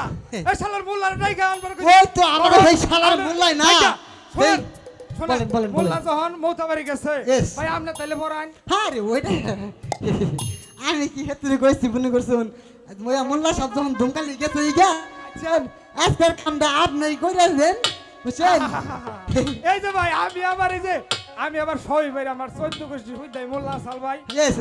মোল্লা এই শালার মোল্লার ডাইকা আনবার। ওই তো আমার এই শালার মোল্লাই না। শোনেন, বলেন, বলেন, মোল্লা। যখন মৌতাবাড়ি গেছে. ভাই আপনি তাইলে পড়ান আরে ওইটা আমি কি ক্ষেত্রে কইছি মনে করছুন মোয়া মোল্লা সব যখন ধুমকালি গেছে ইগা বুঝছেন আজকের কামটা আপনি কইরা দেন বুঝছেন এই যে ভাই আমি আবার এই যে আমি আবার সই ভাই আমার চোদ্দ গোষ্ঠী হুইদাই মোল্লা সাল ভাই.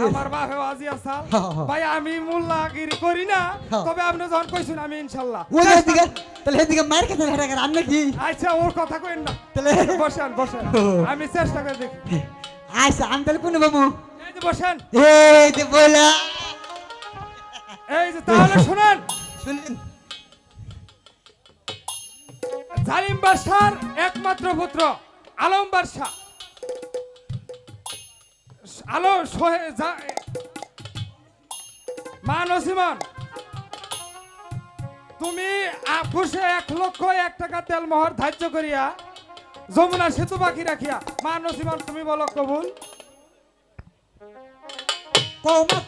আমার বাপে আজি আসাল। ভাই আমি মোল্লাগিরি করি না তবে আপনি যখন কইছেন আমি ইনশাল্লাহ। ওই দিকে তাহলে এদিকে মার খেতে করে আপনি কি? আচ্ছা ওর কথা কইন না। তাহলে বসেন বসেন। আমি চেষ্টা করে দেখি। আচ্ছা আমি তাহলে কোন বাবু এই যে বসেন। এই যে বলা এই যে তাহলে শুনেন। শুনেন। জালিম বাদশার একমাত্র পুত্র আলম বাদশাহ। আলো সোহে জা- মানসিমন তুমি আকুশে এক লক্ষ এক টাকা তেল মোহর ধার্য করিয়া যমুনা সেতু বাকি রাখিয়া মানসিমন তুমি বলো কবুল? মা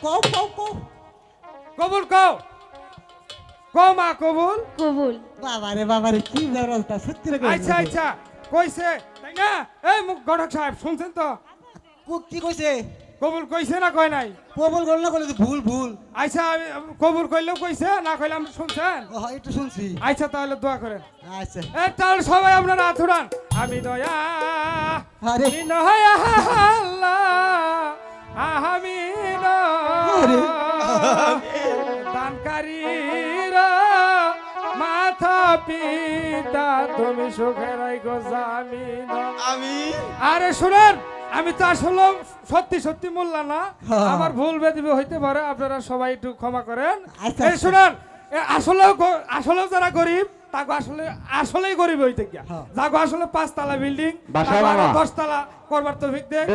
কবুল কও? কও মা কবুল? কবুল। বাবারে বাবারে কি ব্যবস্থা সত্যি আচ্ছা আচ্ছা কইছে তাই না? এই মুখ গঠক সাহেব শুনছেন তো? কি কইছে? কবুল কইছে না কয় নাই? কবল গল না করলে তো ভুল ভুল। আচ্ছা আমি- কবুল কইলেও কইছে না কইলে আপনি শুনছেন? ও একটু শুনছি। আচ্ছা তাহলে দোয়া করেন। আচ্ছা। এ তাহলে সবাই আপনারা হাত উঠান। আমি দয়া আরে। নয়া আল্লাহ আমি আরে। দানকারীর মাথা পিতা তুমি সুখে রাখো জামিন। আমি। আরে শুনেন আমি তো আসলে সত্যি সত্যি মূল্যা না। আমার ভুল বেদিবে হইতে পারে আপনারা সবাই একটু ক্ষমা করেন আচ্ছা, এই আচ্ছা। শুনেন আসলেও আসলেও যারা গরিব তাকে আসলে আসলেই গরিব হইতে গিয়া। যাকে আসলে পাঁচতলা বিল্ডিং। দশতলা করবার তো ভিক দেখ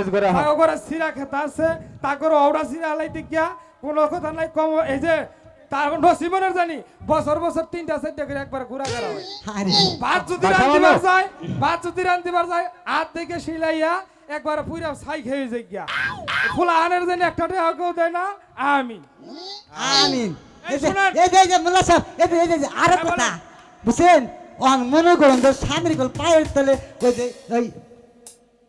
সিরা খেতা আছে তাকে ওরা সিরা হালাইতে গিয়া কোনো কথা নাই কম এই যে তার নসিবনের জানি বছর বছর তিনটা চারটা করে একবার ঘুরা করা হয় আরে ভাত যদি রান্ধিবার। যায় ভাত যদি রান্ধিবার যায় হাত থেকে শিলাইয়া একবার পুরা ছাই খেয়ে যাই গিয়া ফুলা আনের জন্য একটা টাকা কেউ দেয় না আমি আমিন। এই এই যে এই যে মোল্লা সাহেব এই যে এই যে, আরও হ্যাঁ, কথা। বুঝছেন? অন মনে করুন তো স্বামীর গল পায়ের তলে ওই যে ওই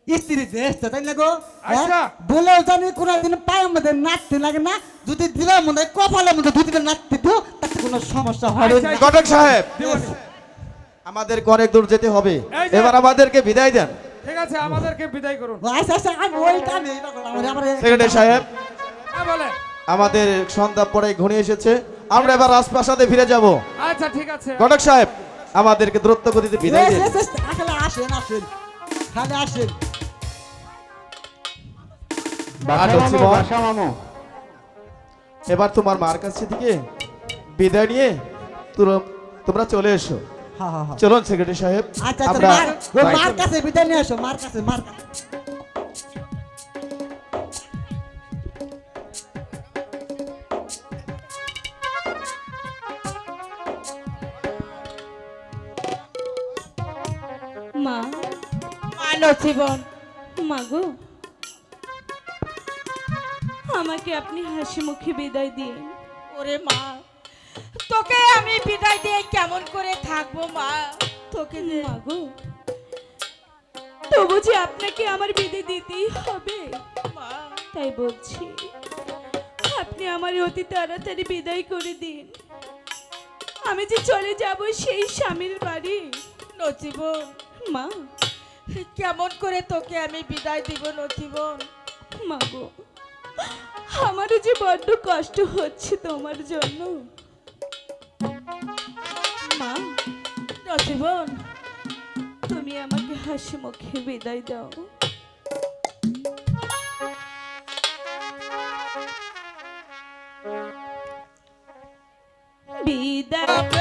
স্ত্রী দেশ তো তাই না গো? হ্যাঁ? আচ্ছা। বলেও জানি কোনোদিন পায়ের মধ্যে নাচতে লাগে না যদি দিবার মধ্যে কপালের মধ্যে দুই দিন নাচতে দিও তাতে কোনো সমস্যা হবে আচ্ছা, না। ঘটক সাহেব আমাদের অনেক দূর যেতে হবে। এবার আমাদেরকে বিদায় দেন। ঠিক আছে আমাদেরকে বিদায় করুন। আচ্ছা আচ্ছা আমি ওই কামে আমার আমার সেক্রেটারি সাহেব হ্যাঁ বলেন আমাদের সন্ধ্যা পরে ঘনিয়ে এসেছে আমরা এবার রাজপ্রাসাদে ফিরে যাব। আচ্ছা ঠিক আছে। ঘটক সাহেব আমাদেরকে দ্রুত গতিতে বিদায় দিন আসেন আসেন। খালি আসেন। এবার তোমার মার কাছে থেকে বিদায় নিয়ে তোর- তোমরা চলে এসো। চলুন সেক্রেটারি সাহেব আচ্ছা আচ্ছা মার কাছে বিদায় নিয়ে আসো মার কাছে মার কাছে। মা। মানব জীবন। মা গো। আমাকে আপনি হাসি মুখে বিদায় দিন। ওরে মা। তোকে আমি বিদায় দিয়ে কেমন করে থাকব মা? তোকে যে মা গো। তবু যে আপনাকে আমার বিদে দিতেই হবে। মা। তাই বলছি আপনি আমার অতি তাড়াতাড়ি বিদায় করে দিন। আমি যে চলে যাব সেই স্বামীর বাড়ি। নচিবন। মা। কেমন করে তোকে আমি বিদায় দিব নচিবন? মা গো আমারও যে বড্ড কষ্ট হচ্ছে তোমার জন্য। মা তুমি আমাকে হাসি মুখে বিদায় দাও। বিদায়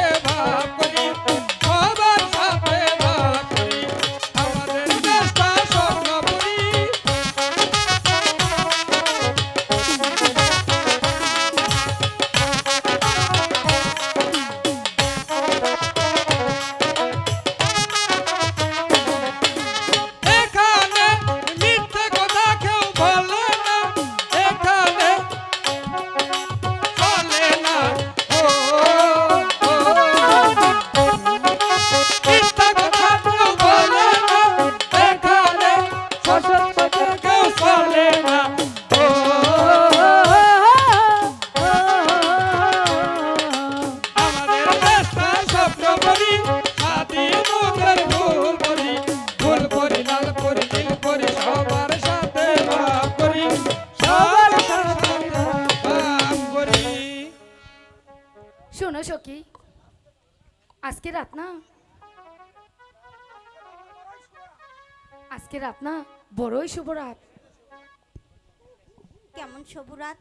আজকে রাত না? আজকে রাত না? বড়ই শুভ রাত। কেমন সবুরাত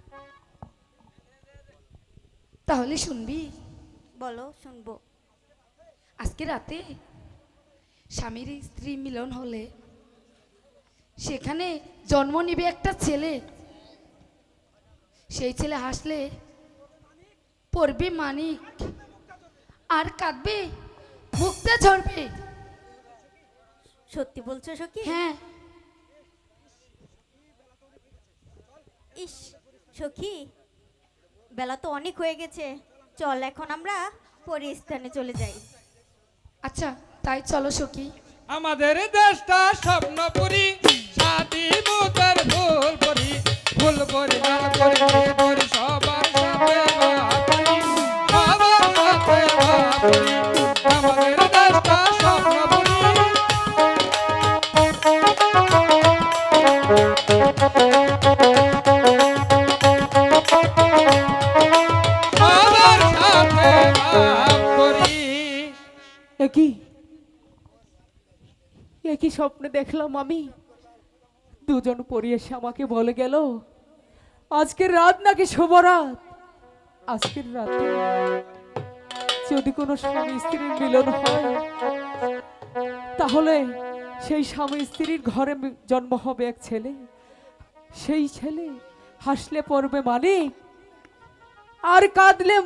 তাহলে শুনবি। বলো শুনব। আজকে রাতে স্বামীর স্ত্রী মিলন হলে সেখানে জন্ম নিবে একটা ছেলে। সেই ছেলে হাসলে পড়বে মানিক। আর কাঁদবে মুক্তা ঝরবে। সত্যি বলছো সখী? হ্যাঁ। ইস সখী বেলা তো অনেক হয়ে গেছে। চল এখন আমরা পরিস্থানে চলে যাই। আচ্ছা তাই চলো সখী। আমাদের দেশটা স্বপ্নপুরি স্বাধীনতার ফুল পরি ফুল পরি। একই একই স্বপ্নে দেখলাম আমি? দুজন পরি এসে আমাকে বলে গেল, আজকের রাত নাকি শুভ রাত? আজকের রাতে যদি কোনো স্বামী স্ত্রীর মিলন হয়, তাহলে সেই স্বামী স্ত্রীর ঘরে জন্ম হবে এক ছেলে। সেই ছেলে হাসলে পড়বে মানে আর কাঁদলে